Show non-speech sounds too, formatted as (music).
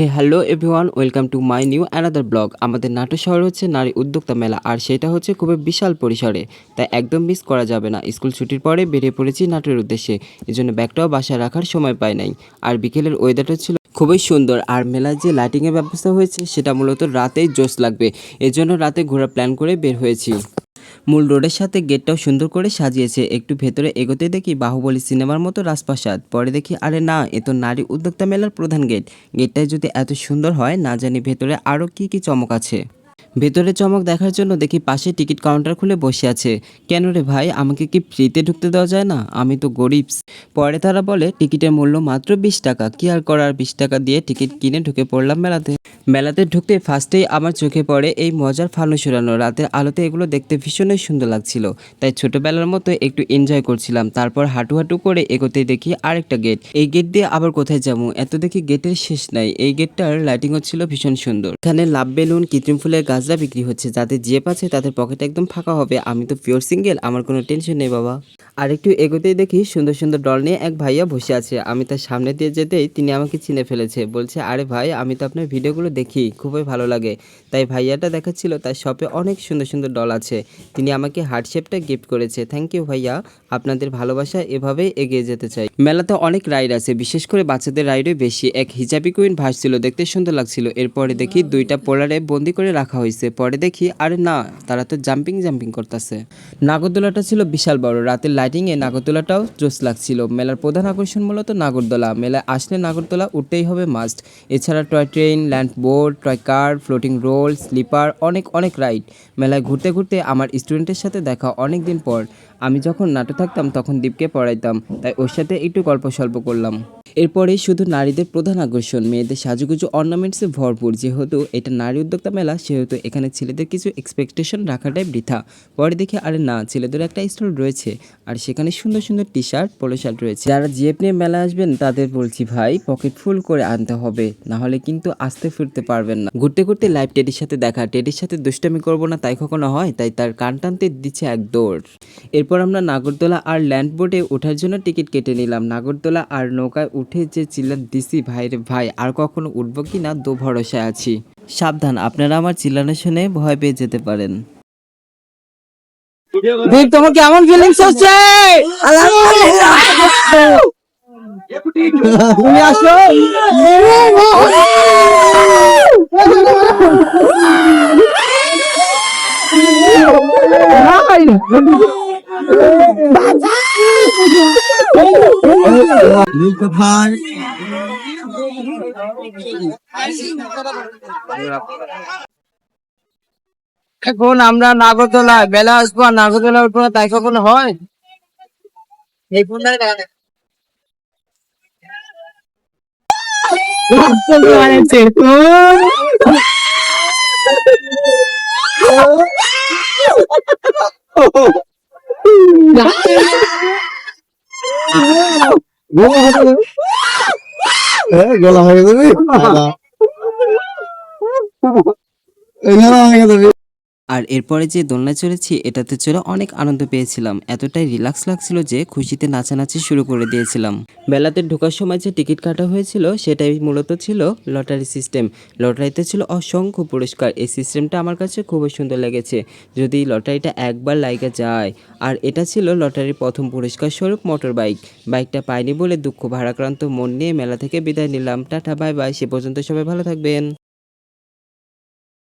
Hey hello everyone welcome to my new another vlog আমাদের নাটোর শহর হচ্ছে নারী উদ্যোক্তা মেলা, আর সেটা হচ্ছে খুবই বিশাল পরিসরে। তাই একদম মিস করা যাবে না। স্কুল ছুটির পরে বেরিয়ে পড়েছি নাটোরের উদ্দেশ্যে। এই জন্য ব্যাগটাও বাসায় রাখার সময় পাই নাই। আর বিকেলের ওয়েদারটা ছিল খুবই সুন্দর। আর মেলার যে লাইটিংয়ের ব্যবস্থা হয়েছে, সেটা মূলত রাতেই জোশ লাগবে। এজন্য রাতে ঘোরার প্ল্যান করে বের হয়েছি। মূল রোডের সাথে গেটটাও সুন্দর করে সাজিয়েছে। একটু ভেতরে এগোতে দেখি বাহুবলী সিনেমার মতো রাজপ্রাসাদ। পরে দেখি, আরে না, এ তো নারী উদ্যোক্তা মেলার প্রধান গেট। গেটটাই যদি এত সুন্দর হয়, না জানি ভেতরে আরও কি কি চমক আছে। ভেতরে চমক দেখার জন্য দেখি পাশে টিকিট কাউন্টার খুলে বসে আছে। কেন রে ভাই, আমাকে কি ফ্রিতে ঢুকতে দেওয়া যায় না? আমি তো গরিব। পরে তারা বলে, টিকিটের মূল্য মাত্র বিশ টাকা। কি আর করার, বিশ টাকা দিয়ে টিকিট কিনে ঢুকে পড়লাম মেলাতে। মেলাতে ঢুকতে ফার্স্টেই আমার চোখে পড়ে এই মজার ফানুস উড়ানো রাতের আলোতে এগুলো দেখতে ভীষণই সুন্দর লাগছিল। তাই ছোটবেলার মতো একটু এনজয় করছিলাম। তারপর হাঁটু হাঁটু করে এগোতেই দেখি আরেকটা গেট এই গেট দিয়ে আবার কোথায় যাব? এত দেখি গেটের শেষ নাই। এই গেটটার লাইটিং ছিল ভীষণ সুন্দর। এখানে লাভ বেলুন, কৃত্রিম ফুলের গাছরা বিক্রি হচ্ছে। যাতে জিপ আছে তাদের পকেট একদম ফাঁকা হবে। আমি তো পিওর সিঙ্গেল আমার কোনো টেনশন নেই বাবা। আর একটু এগোতেই দেখি সুন্দর সুন্দর ডল নিয়ে এক ভাইয়া বসে আছে। আমি তার সামনে দিয়ে যেতেই তিনি আমাকে চিনে ফেলেছে। বলছে, আরে ভাই, আমি তো আপনার ভিডিওগুলো দেখি খুবই ভালো লাগে। তাই ভাইয়াটা দেখাচ্ছিল তার শপে অনেক সুন্দর সুন্দর ডল আছে। তিনি আমাকে হার্ট শেপটা গিফট করেছে। থ্যাংক ইউ ভাইয়া আপনাদের ভালোবাসা এভাবেই এগিয়ে যেতে চাই। মেলাতে অনেক রাইড আছে বিশেষ করে বাচ্চাদের রাইডই বেশি। এক হিজাবি কুইন ভাসছিল দেখতে সুন্দর লাগছিল। এরপরে দেখি দুইটা পোলারে বন্দি করে রাখা হয়েছে। পরে দেখি আরে না তারা তো জাম্পিং জাম্পিং করতেছে। নাগরদোলাটা ছিল বিশাল বড়। রাতের লাইটিংয়ে নাগরদোলাটাও জোস লাগছিল। মেলার প্রধান আকর্ষণ মূলত নাগরদোলা। মেলায় আসলে নাগরদোলা উঠতেই হবে মাস্ট এছাড়া toy train land boat toy car floating roll slipper অনেক অনেক রাইড মেলায় ঘুরতে ঘুরতে আমার স্টুডেন্টের সাথে দেখা অনেক দিন পর। আমি যখন নাটো থাকতাম তখন দীপকে পড়াইতাম, তাই ওর সাথে একটু গল্প স্বল্প করলাম। এরপরে শুধু নারীদের প্রধান আকর্ষণ, মেয়েদের সাজুগুজু অর্নামেন্টসে ভরপুর। যেহেতু এটা নারী উদ্যোক্তা মেলা, সেহেতু এখানে ছেলেদের কিছু এক্সপেকটেশন রাখাটাই বৃথা। পরে দেখি, আরে না, ছেলেদের একটা স্টল রয়েছে, আর সেখানে সুন্দর সুন্দর টি শার্ট পোলো শার্ট রয়েছে। যারা জিএফ নিয়ে মেলা আসবেন, তাদের বলছি, ভাই পকেট ফুল করে আনতে হবে না হলে কিন্তু আসতে ফিরতে পারবেন না। ঘুরতে ঘুরতে লাইভ টেডির সাথে দেখা। টেডির সাথে দুষ্টামি করব না, তাই কখনো হয়? তাই তার কান টানতে দিচ্ছে এক দৌড়। এরপর আমরা নাগরদোলা আর ল্যান্ড বোটে ওঠার জন্য টিকিট কেটে নিলাম। নাগরদোলা আর নৌকায় উঠে যে চিল্লার দিছি ভাইরে ভাই আর কখনো উঠবো কি না দো ভরসায় আছি। সাবধান আপনারা আমার চিল্লানো শুনে ভয় পেয়ে যেতে পারেন। দীপ তোমার কেমন ফিলিংস হচ্ছে? তুমি আসো। এখন আমরা নাগরদোলা বেলা আসব আর নাগরদোলা উঠবো না তাই কখনো হয়? এই ফোন (laughs) গলা হয়ে যাবে? এখানে হয়ে যাবে আর এরপরে যে দোলনা চড়েছি এটাতে চড়ে অনেক আনন্দ পেয়েছিলাম। এতটাই রিল্যাক্স লাগছিল যে খুশিতে নাচানাচি শুরু করে দিয়েছিলাম। বেলাতে ঢোকার সময় যে টিকিট কাটা হয়েছিল, সেটাই মূলত ছিল লটারি সিস্টেম লটারিতে ছিল অসংখ্য পুরস্কার। এই সিস্টেমটা আমার কাছে খুবই সুন্দর লেগেছে। যদি লটারিটা একবার লাইগা যায়, আর এটা ছিল লটারির প্রথম পুরস্কার স্বরূপ মোটর বাইক বাইকটা পাইনি বলে দুঃখ, ভারাক্রান্ত মন নিয়ে মেলা থেকে বিদায় নিলাম। টাটা বাই বাই সে পর্যন্ত সবাই ভালো থাকবেন।